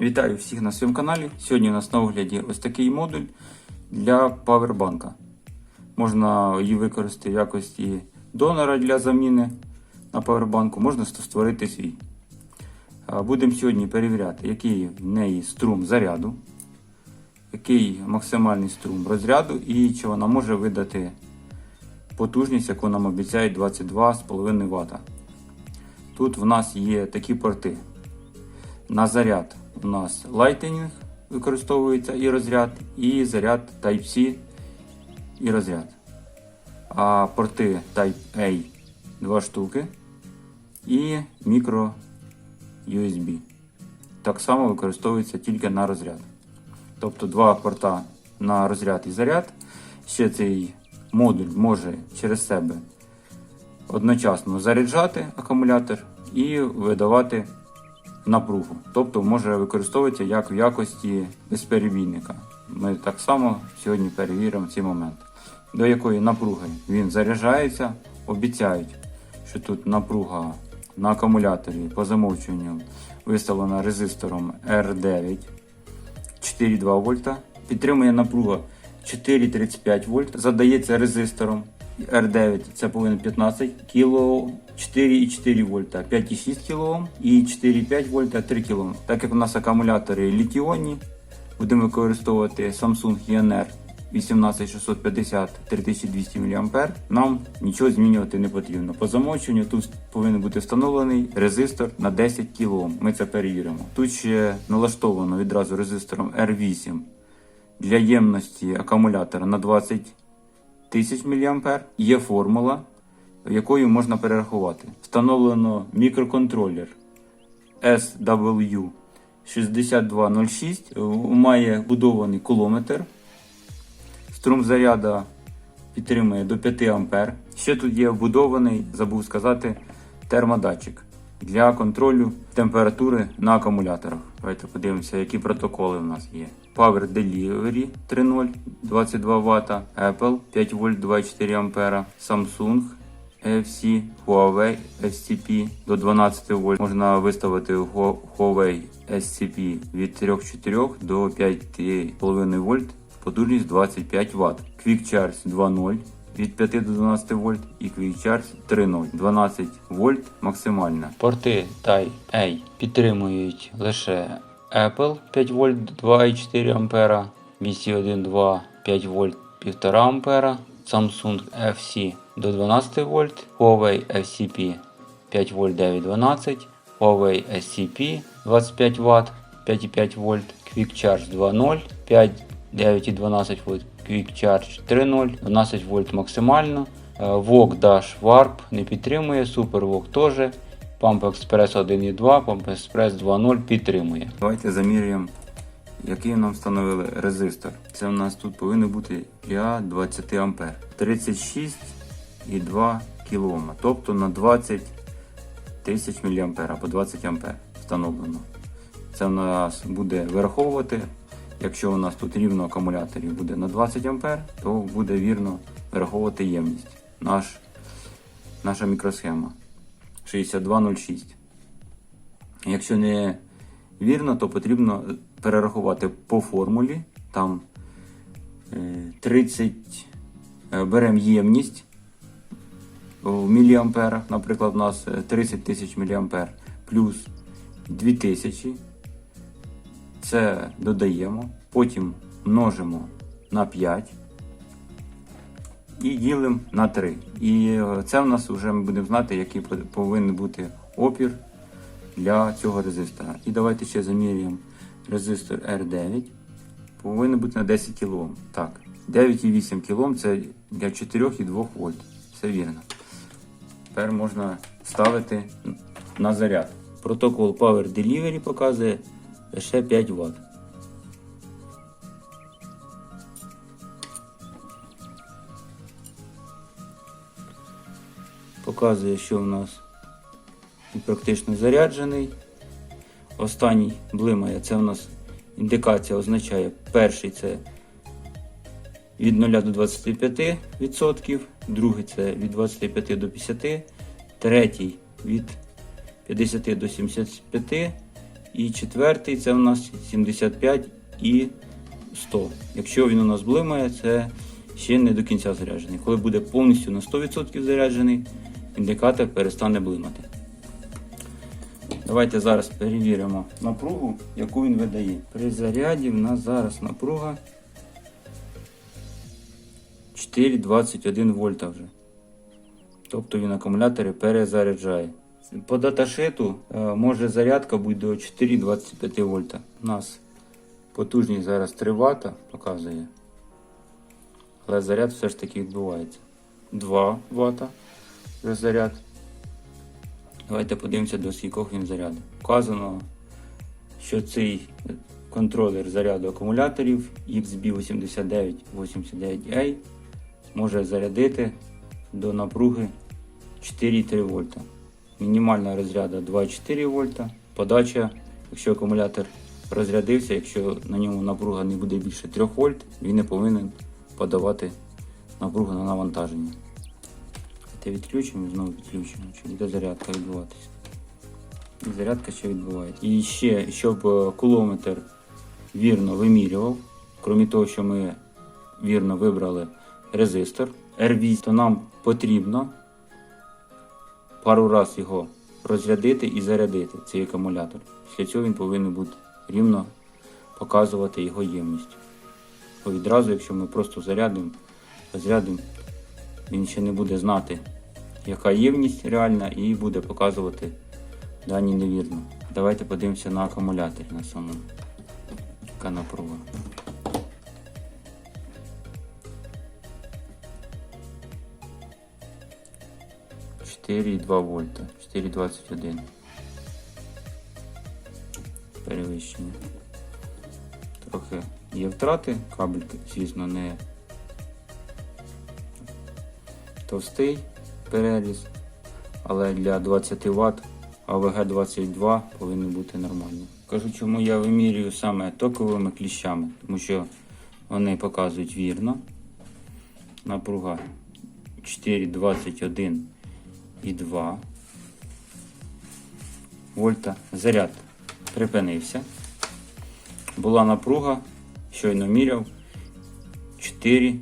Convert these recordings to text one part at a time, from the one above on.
Вітаю всіх на своєму каналі. Сьогодні у нас на огляді ось такий модуль для павербанка. Можна її використати в якості донора для заміни на павербанку, можна створити свій. Будемо сьогодні перевіряти, який в неї струм заряду, який максимальний струм розряду і чи вона може видати потужність, яку нам обіцяють 22,5 Вт. Тут в нас є такі порти. На заряд у нас Lightning використовується і розряд, і заряд Type-C і розряд. А порти Type-A 2 штуки і мікро USB. Так само використовується тільки на розряд. Тобто два порта на розряд і заряд. Ще цей модуль може через себе одночасно заряджати акумулятор і видавати напругу. Тобто може використовуватися як в якості безперебійника. Ми так само сьогодні перевіримо цей момент. До якої напруги він заряджається, обіцяють, що тут напруга на акумуляторі по замовчуванню виставлена резистором R9 4,2 вольта. Підтримує напруга 4,35 вольт. Задається резистором R9, це повинен 15 кОм, 4,4 вольта, 5,6 кОм і 4,5 вольта 3 кОм. Так як у нас акумулятори літіонні, будемо використовувати Samsung ENR 18650 3200 мА, нам нічого змінювати не потрібно. По замовчуванню тут повинен бути встановлений резистор на 10 кОм. Ми це перевіримо. Тут ще налаштовано відразу резистором R8 для ємності акумулятора на 20 тисяч мА. Є формула, якою можна перерахувати. Встановлено мікроконтролер SW6206, має будований кулометр. Струм заряду підтримує до 5 А. Ще тут є вбудований, забув сказати, термодатчик для контролю температури на акумуляторах. Давайте подивимося, які протоколи в нас є. Power Delivery 3.0 22 Вт, Apple 5 В 2,4 А, Samsung FC, Huawei SCP до 12 В. Можна виставити Huawei SCP від 3,4 до 5,5 В, потужність 25 Вт. Quick Charge 2.0 від 5 до 12 вольт і Quick Charge 3.0 12 вольт максимальна. Порти Type-A підтримують лише Apple 5 вольт 2,4 ампера, BC1.2 5 вольт 1,5 ампера, Samsung FC до 12 вольт, Huawei FCP 5 вольт 912, Huawei SCP 25 Вт 5,5 вольт, Quick Charge 2.0 5 9,12 вольт, Quick Charge 3.0, 12 вольт максимально. Е, VOOC Dash Warp не підтримує, Super VOOC теж. Pump Express 1.2, Pump Express 2.0 підтримує. Давайте замірюємо, який нам встановили резистор. Це у нас тут повинен бути для 20 А. 36,2 кОм, тобто на 20 тисяч мА або 20 А встановлено. Це у нас буде вираховувати. Якщо у нас тут рівно акумуляторів буде на 20 А, то буде вірно вираховувати ємність. Наш, наша мікросхема 6206. Якщо не вірно, то потрібно перерахувати по формулі. Там е, 30 е, беремо ємність в міліамперах. Наприклад, у нас е, 30 тисяч міліампер плюс 2000. Це додаємо, потім множимо на 5 і ділимо на 3. І е, це в нас вже ми будемо знати, який повинен бути опір для цього резистора. І давайте ще замірюємо резистор R9. Повинен бути на 10 кОм. Так, 9,8 кОм це для 4,2 вольт. Все вірно. Тепер можна ставити на заряд. Протокол Power Delivery показує лише 5 Вт. Показує, що в нас практично заряджений. Останній блимає, це у нас індикація означає перший це від 0 до 25%, другий це від 25 до 50%, третій від 50 до 75%, І четвертий це у нас 75 і 100. Якщо він у нас блимає, це ще не до кінця заряджений. Коли буде повністю на 100% заряджений, індикатор перестане блимати. Давайте зараз перевіримо напругу, яку він видає. При заряді в нас зараз напруга 4,21 вольта вже. Тобто він акумулятори перезаряджає. По даташиту е, може зарядка бути до 4,25 вольта. У нас потужність зараз 3 Вт показує. Але заряд все ж таки відбувається. 2 Вт заряд. Давайте подивимося, до скількох він заряду. Вказано, що цей контролер заряду акумуляторів XB8989A може зарядити до напруги 4,3 вольта. Мінімальна розряда 2,4 вольта. Подача, якщо акумулятор розрядився, якщо на ньому напруга не буде більше 3 вольт, він не повинен подавати напругу на навантаження. Це відключимо і знову підключимо, чи буде зарядка відбуватися. І зарядка ще відбувається. І ще, щоб е, кулометр вірно вимірював, крім того, що ми вірно вибрали резистор R8, то нам потрібно пару разів його розрядити і зарядити, цей акумулятор. Після цього він повинен буде рівно показувати його ємність. Відразу, якщо ми просто зарядимо, розрядимо, він ще не буде знати, яка ємність реальна, і буде показувати дані невірно. Давайте подивимося на акумулятор на саму канапрову. 4,2 вольта, 4,21. Перевищення. Трохи є втрати, кабель, звісно, не товстий переріз, але для 20 Вт АВГ-22 повинен бути нормальний. Кажу, чому я вимірюю саме токовими кліщами, тому що вони показують вірно. Напруга 4,21 і 2 вольта. Заряд припинився. Була напруга, щойно міряв 4,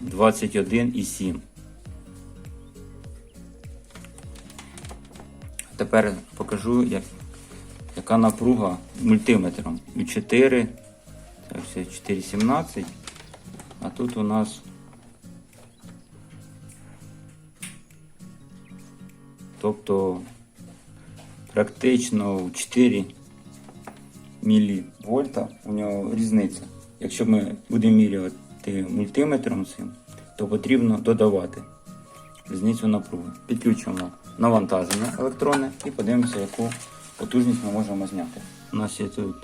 21 і 7. Тепер покажу, як, яка напруга мультиметром. У 4, це все 4,17, а тут у нас тобто практично у 4 мілівольта у нього різниця. Якщо ми будемо міряти мультиметром цим, то потрібно додавати різницю напруги. Підключимо навантаження електронне і подивимося, яку потужність ми можемо зняти. У нас є тут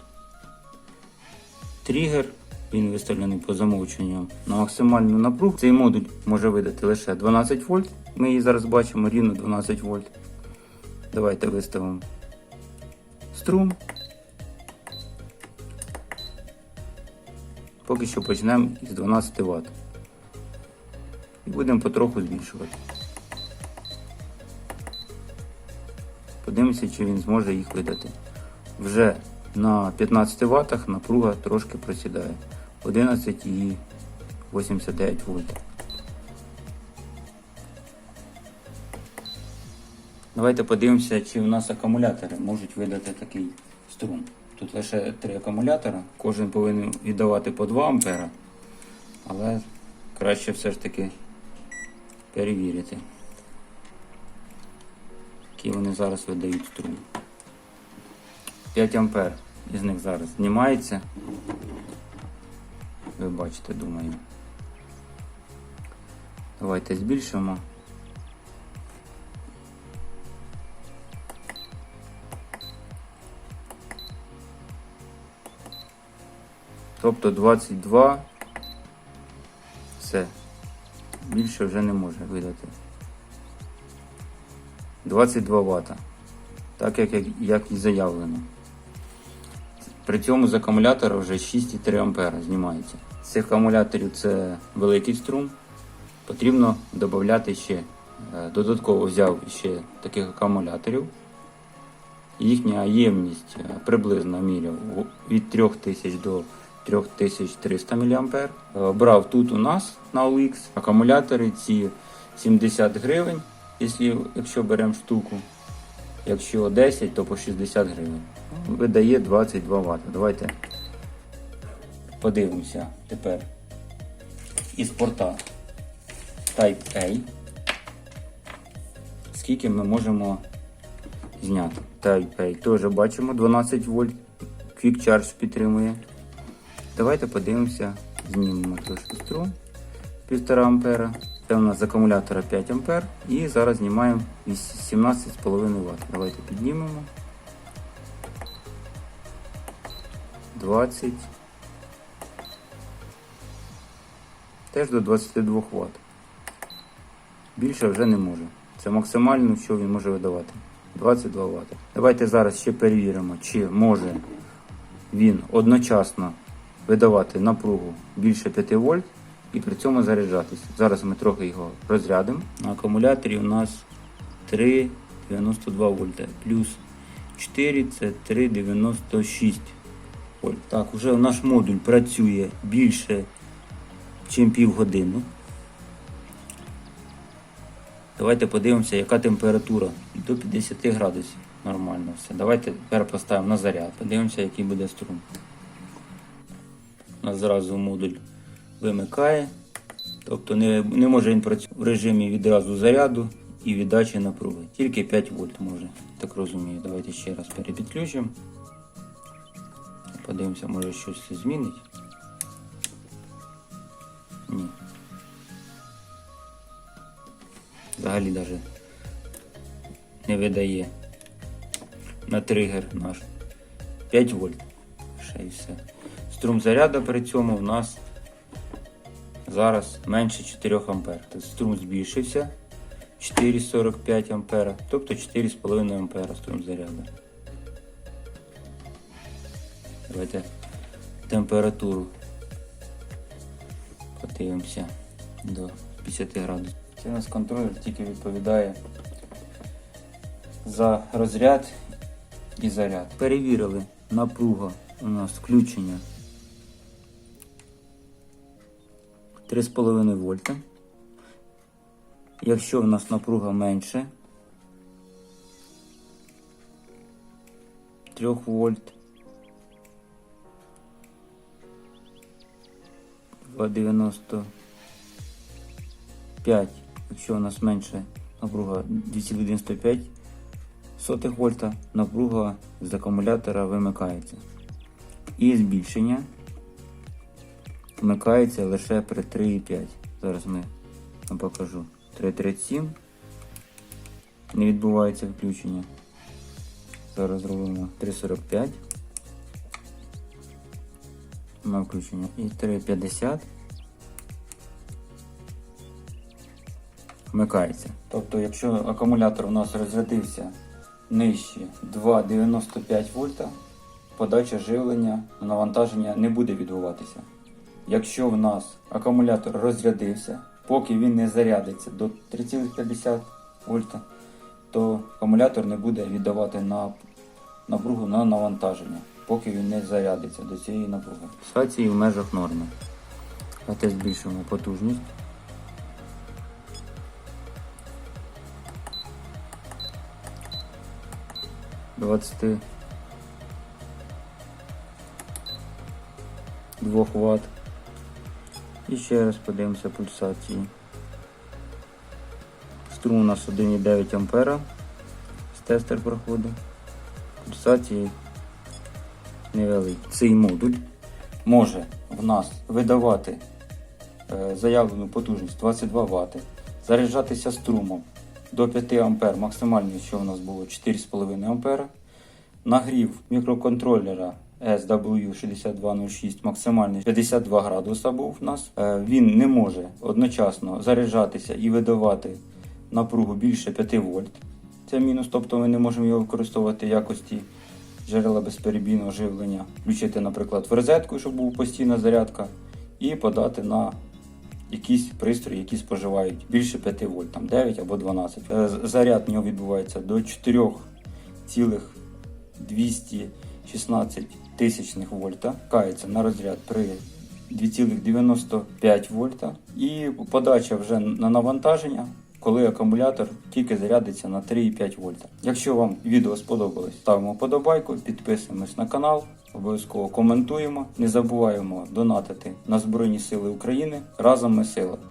тригер, він виставлений по замовченню на максимальну напругу. Цей модуль може видати лише 12 вольт. Ми її зараз бачимо рівно 12 вольт. Давайте виставимо струм. Поки що почнемо із 12 Вт. І будемо потроху збільшувати. Подивимося, чи він зможе їх видати. Вже на 15 Вт напруга трошки просідає. 11,89 вольт. Давайте подивимося, чи у нас акумулятори можуть видати такий струм. Тут лише три акумулятора, кожен повинен віддавати по 2 ампера, але краще все ж таки перевірити, який вони зараз видають струм. 5 ампер із них зараз знімається. Ви бачите, думаю. Давайте збільшимо. Тобто 22 все. Більше вже не може видати. 22 Вт. Так як, як, і заявлено. При цьому з акумулятора вже 6,3 А знімається. Цих акумуляторів це великий струм. Потрібно додати ще. е, Додатково взяв ще таких акумуляторів Їхня ємність е, приблизно міряв від 3000 до 3300 мА. Е, Брав тут у нас на OLX акумулятори ці 70 гривень, якщо беремо штуку. Якщо 10, то по 60 гривень. Видає 22 Вт. Давайте подивимося тепер із порта Type A. Скільки ми можемо зняти. Type A теж бачимо 12 вольт. Quick Charge підтримує. Давайте подивимося, знімемо трошки струм 1,5 ампера. Це у нас з акумулятора 5 ампер. І зараз знімаємо 17,5 Вт. Давайте піднімемо. 20. Теж до 22 Вт. Більше вже не може. Це максимально, що він може видавати. 22 Вт. Давайте зараз ще перевіримо, чи може він одночасно видавати напругу більше 5 вольт і при цьому заряджатися. Зараз ми трохи його розрядимо. На акумуляторі у нас 3,92 вольта. Плюс 4 це 3,96 вольт. Так, уже наш модуль працює більше, ніж півгодини. Давайте подивимося, яка температура. До 50 градусів. Нормально все. Давайте тепер поставимо на заряд. Подивимося, який буде струм. У нас зразу модуль вимикає. Тобто не, не може він працювати в режимі відразу заряду і віддачі напруги. Тільки 5 вольт може. Так розумію. Давайте ще раз перепідключимо. Подивимося, може щось змінить. Взагалі навіть не видає на тригер наш 5 вольт. Ще і все. Струм заряду при цьому у нас зараз менше 4 ампер. Тобто струм збільшився 4,45 ампера, тобто 4,5 ампера струм заряду. Давайте температуру подивимося до 50 градусів. Нас контролер тільки відповідає за розряд і заряд. Перевірили напруга у нас включення 3,5 вольта. Якщо в нас напруга менше 3 вольт 2,95. Якщо у нас менше напруга 2,95 сотих вольта, напруга з акумулятора вимикається. І збільшення вмикається лише при 3,5. Зараз ми вам покажу. 3,37 не відбувається включення. Зараз зробимо 3,45. На включення. І 3,50 вмикається. Тобто, якщо акумулятор у нас розрядився нижче 2,95 вольта, подача живлення навантаження не буде відбуватися. Якщо в нас акумулятор розрядився, поки він не зарядиться до 3,50 вольта, то акумулятор не буде віддавати на напругу на навантаження, поки він не зарядиться до цієї напруги. Ситуації в межах норми. Давайте збільшимо потужність. Двадцяти двох Вт. І ще раз подивимося пульсації. Струм у нас 1,9 ампера. З тестер проходить. Пульсації невеликі. Цей модуль може в нас видавати е, заявлену потужність 22 Вт, заряджатися струмом до 5 А, максимальний, що у нас було 4,5 А. Нагрів мікроконтролера SW6206 максимальний 52 градуса був у нас. Е, Він не може одночасно заряджатися і видавати напругу більше 5 вольт. Це мінус, тобто ми не можемо його використовувати в якості джерела безперебійного живлення. Включити, наприклад, в розетку, щоб була постійна зарядка, і подати на якісь пристрої, які споживають більше 5 вольт, там 9 або 12. Е, Заряд в нього відбувається до 4,5 216 тисячних вольта, кається на розряд при 2,95 вольта і подача вже на навантаження, коли акумулятор тільки зарядиться на 3,5 вольта. Якщо вам відео сподобалось, ставимо подобайку, підписуємось на канал, обов'язково коментуємо. Не забуваємо донатити на Збройні Сили України. Разом ми сила.